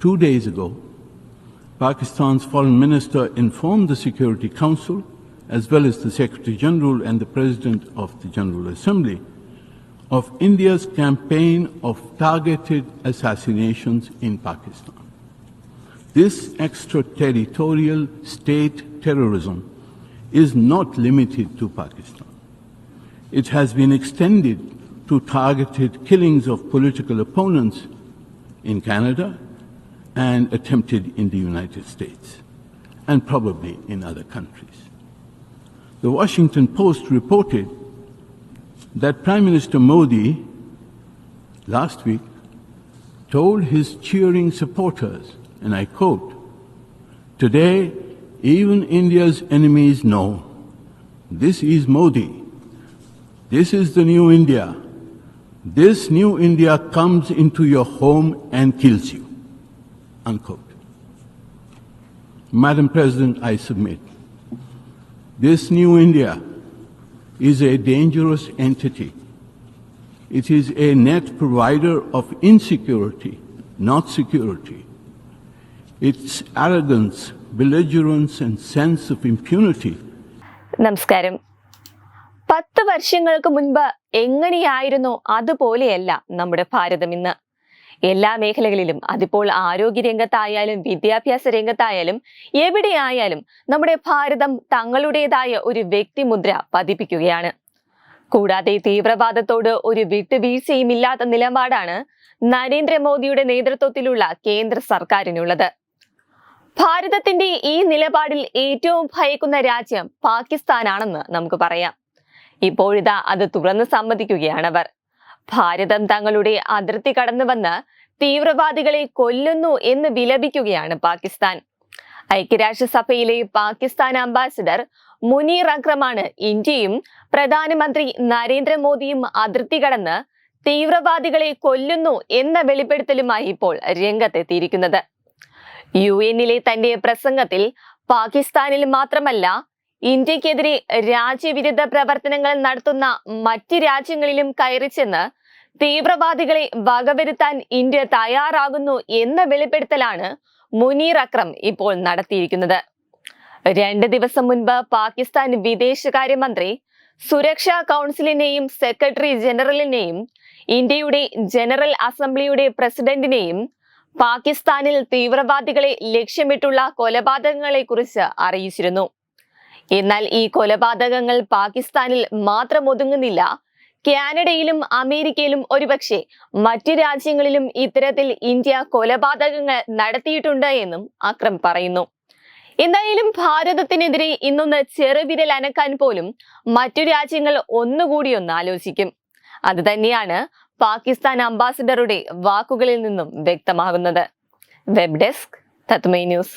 Two days ago, Pakistan's foreign minister informed the Security Council, as well as the Secretary General and the President of the General Assembly, of India's campaign of targeted assassinations in Pakistan. This extraterritorial state terrorism is not limited to Pakistan. It has been extended to targeted killings of political opponents in Canada and attempted in the United States, and probably in other countries. The Washington Post reported that Prime Minister Modi last week told his cheering supporters, and I quote, Today, even India's enemies know this is Modi. This is the new India. This new India comes into your home and kills you. Unquote. Madam President, I submit. This new India is a dangerous entity. It is a net provider of insecurity, not security. Its arrogance, belligerence, and sense of impunity നമസ്കാരം പത്ത് വർഷങ്ങൾക്ക് മുൻപ് എങ്ങനെയായിരുന്നു അതുപോലെയല്ല നമ്മുടെ ഭാരതം ഇന്ന് എല്ലാ മേഖലകളിലും അതിപ്പോൾ ആരോഗ്യ രംഗത്തായാലും വിദ്യാഭ്യാസ രംഗത്തായാലും എവിടെയായാലും നമ്മുടെ ഭാരതം തങ്ങളുടേതായ ഒരു വ്യക്തിമുദ്ര പതിപ്പിക്കുകയാണ്. കൂടാതെ തീവ്രവാദത്തോട് ഒരു വിട്ടുവീഴ്ചയും ഇല്ലാത്ത നിലപാടാണ് നരേന്ദ്രമോദിയുടെ നേതൃത്വത്തിലുള്ള കേന്ദ്ര സർക്കാരിനുള്ളത്. ഭാരതത്തിന്റെ ഈ നിലപാടിൽ ഏറ്റവും ഭയക്കുന്ന രാജ്യം പാകിസ്ഥാനാണെന്ന് നമുക്ക് പറയാം. ഇപ്പോഴിതാ അത് തുറന്നു സമ്മതിക്കുകയാണവർ ഭാരതം തങ്ങളുടെ അതിർത്തി കടന്നു വന്ന് തീവ്രവാദികളെ കൊല്ലുന്നു എന്ന് വിലപിക്കുകയാണ് പാകിസ്ഥാൻ. ഐക്യരാഷ്ട്രസഭയിലെ പാകിസ്ഥാൻ അംബാസിഡർ മുനീർ അക്രമാണ് ഇന്ത്യയും പ്രധാനമന്ത്രി നരേന്ദ്രമോദിയും അതിർത്തി കടന്ന് തീവ്രവാദികളെ കൊല്ലുന്നു എന്ന വെളിപ്പെടുത്തലുമായി ഇപ്പോൾ രംഗത്തെത്തിയിരിക്കുന്നത്. യു എന്നിലെ തന്റെ പ്രസംഗത്തിൽ പാകിസ്ഥാനിൽ മാത്രമല്ല ഇന്ത്യക്കെതിരെ രാജ്യവിരുദ്ധ പ്രവർത്തനങ്ങൾ നടത്തുന്ന മറ്റ് രാജ്യങ്ങളിലും കയറി ചെന്ന് തീവ്രവാദികളെ വകവരുത്താൻ ഇന്ത്യ തയ്യാറാകുന്നു എന്ന വെളിപ്പെടുത്തലാണ് മുനീർ അക്രം ഇപ്പോൾ നടത്തിയിരിക്കുന്നത്. രണ്ട് ദിവസം മുൻപ് പാകിസ്ഥാൻ വിദേശകാര്യമന്ത്രി സുരക്ഷാ കൗൺസിലിനെയും സെക്രട്ടറി ജനറലിനെയും ഇന്ത്യയുടെ ജനറൽ അസംബ്ലിയുടെ പ്രസിഡന്റിനെയും പാകിസ്ഥാനിൽ തീവ്രവാദികളെ ലക്ഷ്യമിട്ടുള്ള കൊലപാതകങ്ങളെക്കുറിച്ച് അറിയിച്ചിരുന്നു. എന്നാൽ ഈ കൊലപാതകങ്ങൾ പാകിസ്ഥാനിൽ മാത്രം ഒതുങ്ങുന്നില്ല കാനഡയിലും അമേരിക്കയിലും ഒരുപക്ഷെ മറ്റു രാജ്യങ്ങളിലും ഇത്തരത്തിൽ ഇന്ത്യ കൊലപാതകങ്ങൾ നടത്തിയിട്ടുണ്ട് എന്നും അക്രം പറയുന്നു. എന്തായാലും ഭാരതത്തിനെതിരെ ഇന്നൊന്ന് ചെറുവിരൽ അനക്കാൻ പോലും മറ്റു രാജ്യങ്ങൾ ഒന്നുകൂടി ഒന്ന് ആലോചിക്കും. അത് തന്നെയാണ് പാകിസ്ഥാൻ അംബാസിഡറുടെ വാക്കുകളിൽ നിന്നും വ്യക്തമാകുന്നത്. വെബ് ഡെസ്ക് തത്മൈ ന്യൂസ്.